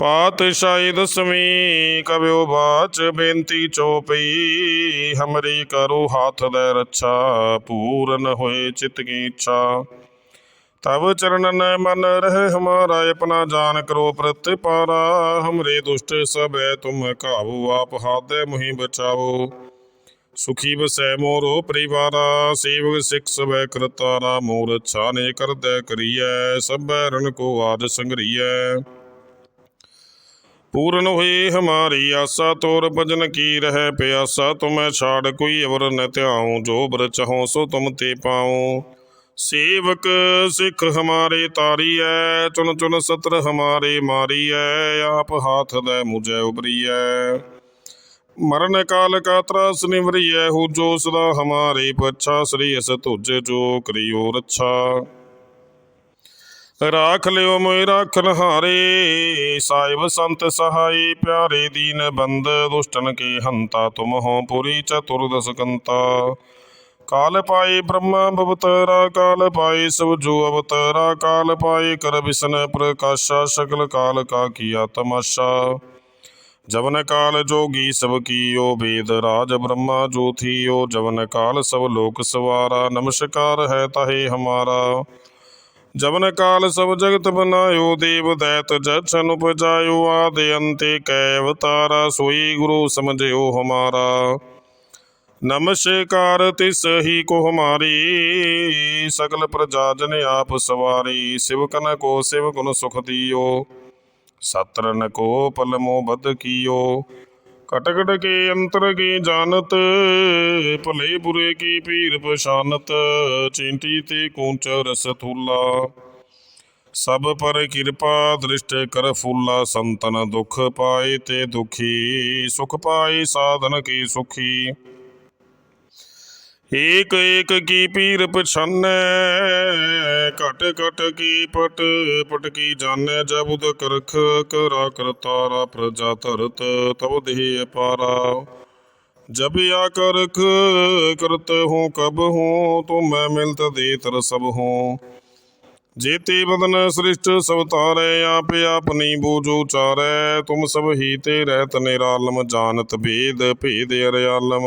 ਪਾਤਸ਼ਾਹੀ ਦਸਵੀਂ ਕਬਿਓ ਬਾਚ ਬੇਨਤੀ ਚੋਪਈ। ਹਮਰੀ ਕਰੋ ਹਾਥ ਦੇ ਰੱਛਾ, ਪੂਰਨ ਹੋਏ ਚਿਤ ਕੀ ਇੱਛਾ। ਤਬ ਚਰਨਨ ਮਨ ਰਹਿ, ਹਮਾਰਾ ਆਪਣਾ ਜਾਨ ਕਰੋ ਪ੍ਰਤਿਪਾਰਾ। ਹਮਰੇ ਦੁਸ਼ਟ ਸਭੈ ਤੁਮ ਕਾਬੂ ਆਪ ਹਾਦੇ ਮੁਹੀ ਬਚਾਓ ਸੁਖੀ ਬਸੈ ਮੋਰੋ ਪਰਿਵਾਰਾ, ਸੇਵਕ ਸਿਖ ਸਭੈ ਕਰਤਾਰਾ। ਮੋਰ ਛਾਨੇ ਕਰਦੈ ਕਰੀਐ, ਸਭੈ ਰਣ ਕੋ ਆਦ ਸੰਗਰੀਐ। ਪੂਰਨ ਹੋਈ ਹਮਾਰੀ ਆਸਾ, ਤੋਰ ਭਜਨ ਕੀ ਰਹਿ ਪਿਆਸਾ, ਤੁਮੈ ਛਾੜ ਕੋਈ ਅਵਰ ਨ ਧਿਆਉ, ਜੋ ਬਰ ਚਾਹੋ ਸੋ ਤੁਮ ਤੇ ਪਾਉ। ਸੇਵਕ ਸਿੱਖ ਹਮਾਰੇ ਤਾਰੀ ਤਾਰੀਐ ਚੁਨ ਚੁਨ ਸਤਰ ਹਮਾਰੇ ਮਾਰੀ ਮਾਰੀਐ ਆਪ ਹਾਥ ਦੇ ਮੁਝੈ ਉਬਰੀਐ ਮਰਨ ਕਾਲ ਕਾ ਤਰਾਸ ਨਿਵਰੀਐ ਹੋ ਜੋ ਸਦਾ ਹਮਾਰੇ ਪਛਾ, ਸ੍ਰੀ ਅਸ ਤੁਜ ਜੋ ਕਰਿਓ ਰੱਛਾ। ਰਾਖ ਲਿਓ ਮੋਇ ਰਾਖਨ ਹਾਰੇ ਸਾਹਿਬ ਸੰਤ ਸਹਾਈ ਪਿਆਰੇ ਦੀਨ ਬੰਦ ਦੁਸ਼ਟਨ ਕੇ ਹੰਤਾ ਤੁਮ ਹੋ ਪੁਰੀ ਚਤੁਰਦਸ ਕੰਤਾ ਕਾਲ ਪਾਏ ਬ੍ਰਹਮਾ ਭਵਤਰਾ ਕਾਲ ਪਾਏ ਸਭ ਜੋ ਅਵਤਰਾ ਕਾਲ ਪਾਏ ਕਰ ਬਿਸਨ ਪ੍ਰਕਾਸ਼ਾ ਸਕਲ ਕਾਲ ਕਾ ਕੀਆ ਤਮਾਸ਼ਾ ਜਵਨ ਕਾਲ ਜੋਗੀ ਸਭ ਕੀਓ ਵੇਦ ਰਾਜ ਬ੍ਰਹਮਾ ਜੋ ਥੀਓ ਜਵਨ ਕਾਲ ਸਭ ਲੋਕ ਸਵਾਰਾ ਨਮਸਕਾਰ ਹੈ ਤਾਹੇ ਹਮਾਰਾ ਜਵਨ ਕਾਲ ਸਭ ਜਗਤ ਬਨਾਇਓ, ਦੇਵ ਦੈਤ ਜਛਨ ਉਪਜਾਇਓ, ਆਦਿ ਅੰਤੇ ਕੈ ਅਵਤਾਰਾ ਸੋਈ ਗੁਰੂ ਸਮਝਿਓ ਹਮਾਰਾ। ਨਮਸਕਾਰ ਤਿਸ ਹੀ ਕੋ ਹਮਾਰੀ, ਸਗਲ ਪ੍ਰਜਾ ਜਨ ਆਪ ਸਵਾਰੀ, ਸਿਵਕਨ ਕੋ ਸਿਵ ਸੁਖ ਦਿਓ, ਸਤਰਨ ਕੋ ਪਲਮੋ ਬਦ ਕੀਓ। ਕਟਕਟ ਕੇ ਅੰਤਰ ਕੀ ਜਾਣਤ, ਭਲੇ ਬੁਰੇ ਕੀ ਪੀਰ ਪਛਾਨਤ ਚਿੰਟੀ ਤੇ ਕੂੰਚ ਰਸ ਥੂਲਾ। ਸਭ ਪਰ ਕਿਰਪਾ ਦ੍ਰਿਸ਼ਟ ਕਰ ਫੂਲਾ, ਸੰਤਨ ਦੁਖ ਪਾਏ ਤੇ ਦੁਖੀ, ਸੁਖ ਪਾਏ ਸਾਧਨ ਕੀ ਸੁਖੀ। ਏਕ ਏਕ ਕੀ ਪੀਰ ਪਛਾਨੈ, ਘਟ ਘਟ ਕੀ ਪਟ ਪਟ ਕੀ ਜਾਣੈ ਜਬੁਦ ਕਰਖ ਕਰਾ ਕਰਤਾਰਾ ਪ੍ਰਜਾ ਧਰਤ ਤਬ ਦੇਹ ਅਪਾਰਾ। ਜਬ ਆ ਕਰਖ ਕਰਤ ਹੂੰ, ਕਬ ਹੂੰ, ਤੁਮ ਮੈਂ ਮਿਲਤ ਦੇ ਤਰ ਸਭ ਹੂੰ। ਜੇਤੇ ਬਦਨ ਸ੍ਰਿਸ਼ਟ ਸਭ ਤਾਰੇ, ਆਪ ਆਪਣੀ ਬੂਝੂ ਚਾਰੈ ਤੁਮ ਸਭ ਹੀ ਤੇ ਰਹਿਤ ਨਿਰਾਲਮ, ਜਾਣਤ ਭੇਦ ਭੇਦ ਅਰਿਆਲਮ।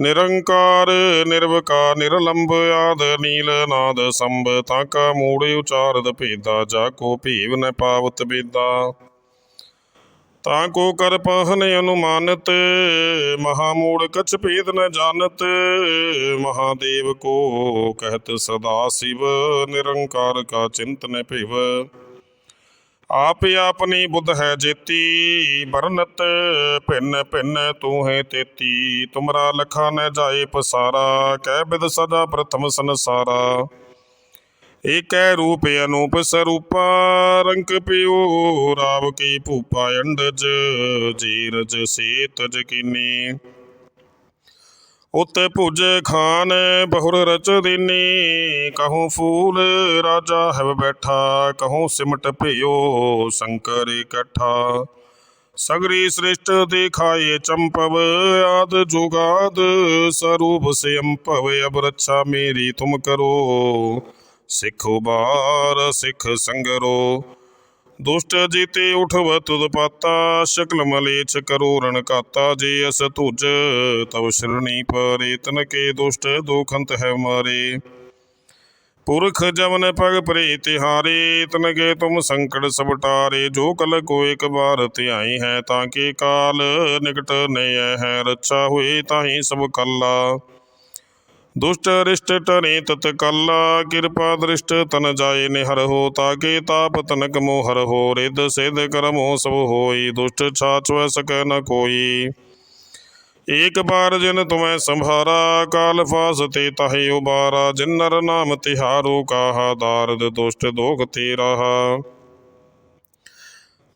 ਨਿਰੰਕਾਰ, ਨਿਰਵਕਾਰ ਨਿਰਲੰਭ ਆਦ ਨੀਲ ਨਾਦ ਸੰਭ, ਤਾਂ ਕਾ ਮੂੜ ਉਚਾਰਦ ਭੇਦਾ, ਜਾ ਕੋ ਭੀਵ ਨ ਪਾਵਤ ਬੇਦਾ। ਤਾਂ ਕੋ ਕਰ ਪਹਨ ਅਨੁਮਾਨਤ, ਮਹਾ ਮੂੜ ਕਛ ਭੇਦ ਨ ਜਾਣਤ ਮਹਾਦੇਵ ਕੋ ਕਹਿਤ ਸਦਾ ਸਿਵ, ਨਿਰੰਕਾਰ ਕਾ ਚਿੰਤ ਨ ਭਿਵ। ਆਪ ਆਪਣੀ ਬੁੱਧ ਹੈ ਜੇਤੀ ਬਰਨਤ ਭਿੰਨ ਭਿੰਨ ਤੂੰ ਹੈ ਤੇਤੀ। ਤੁਮਰਾ ਲਖਾ ਨ ਜਾਏ ਪਸਾਰਾ, ਕਹਿ ਬਿਦ ਸਦਾ ਪ੍ਰਥਮ ਸੰਸਾਰਾ। ਏਕੈ ਰੂਪ ਅਨੂਪ ਸਰੂਪਾ ਰੰਕ ਪਿਓ ਰਾਵ ਕੀ ਭੂਪਾ ਅੰਡਜ, ਜੀਰਜ ਸੇਤ ਜਕੀਨੀ ਉਤ ਭੁਜ ਖਾਨ ਬਹੁਰ ਰਚ ਦੀਨੀ ਕਹੂੰ ਫੂਲ ਰਾਜਾ ਹੈ ਬੈਠਾ, ਕਹੂੰ ਸਿਮਟ ਭਿਓ ਸ਼ੰਕਰ ਇਕੱਠਾ। ਸਗਰੀ ਸ੍ਰਿਸ਼ਟ ਦੇਖਾਏ ਚੰਪਵ, ਆਦ ਜੁਗਾਦ ਸਰੂਪ ਸਿਅੰਪਵ ਅਬ ਰੱਛਾ ਮੇਰੀ ਤੁਮ ਕਰੋ, ਸਿੱਖ ਬਾਰ ਸਿੱਖ ਸੰਗਰੋ। ਦੁਸ਼ਟ ਜੀਤੇ ਉਠਵ ਤੁਧ ਪਾਤਾ, ਸ਼ਕਲ ਮਲੇਛ ਕਰੋ ਰਣ ਕਾਤਾ, ਜੇ ਅਸ ਤੁਜ ਤਵ ਸ਼ਰਣੀ ਪਰੇ ਤਨ ਕੇ ਦੁਸ਼ਟ ਦੋਖੰਤ ਹੈ ਮਾਰੇ। ਪੁਰਖ ਜਮਨ ਪਗ ਪ੍ਰੇ ਤਿਹਾਰੇ ਤਨ ਕੇ ਤੁਮ ਸੰਕਟ ਸਭ ਟਾਰੇ ਜੋ ਕਲ ਕੋ ਇੱਕ ਬਾਰ ਧਿਆਈ ਹੈ, ਤਾਂ ਕੇ ਕਾਲ ਨਿਕਟ ਨਯ ਹੈ, ਰੱਛਾ ਹੋਏ ਤਾਹੀ ਸਭ ਕੱਲਾ। ਦੁਸ਼ਟ ਰਿਸ਼ਟ ਟਰੇ ਤਤ ਕੱਲਾ, ਕਿਰਪਾ ਦ੍ਰਿਸ਼ਟ ਤਨ ਜਾਏ ਨਿਹਰ ਹੋ, ਤਾਕੇ ਤਾਪ ਤਨਕ ਮੋਹਰ ਹੋ ਰਿਦ ਸਿਧ ਕਰਮੋ ਸਭ ਹੋਈ, ਦੁਸ਼ਟ ਛਾਛ ਸਕੈ ਨ ਕੋਈ। ਏਕ ਬਾਰ ਜਿਨ ਤੁਮੈ ਸੰਭਾਰਾ, ਕਾਲ ਫਾਸ ਤੇ ਤਾਹੇ ਉਬਾਰਾ, ਜਿਨ ਨਰ ਨਾਮ ਤਿਹਾਰੋ, ਕਾਹਾ ਦਾਰਦ ਦੁਸ਼ਟ ਦੋਖ ਤੇ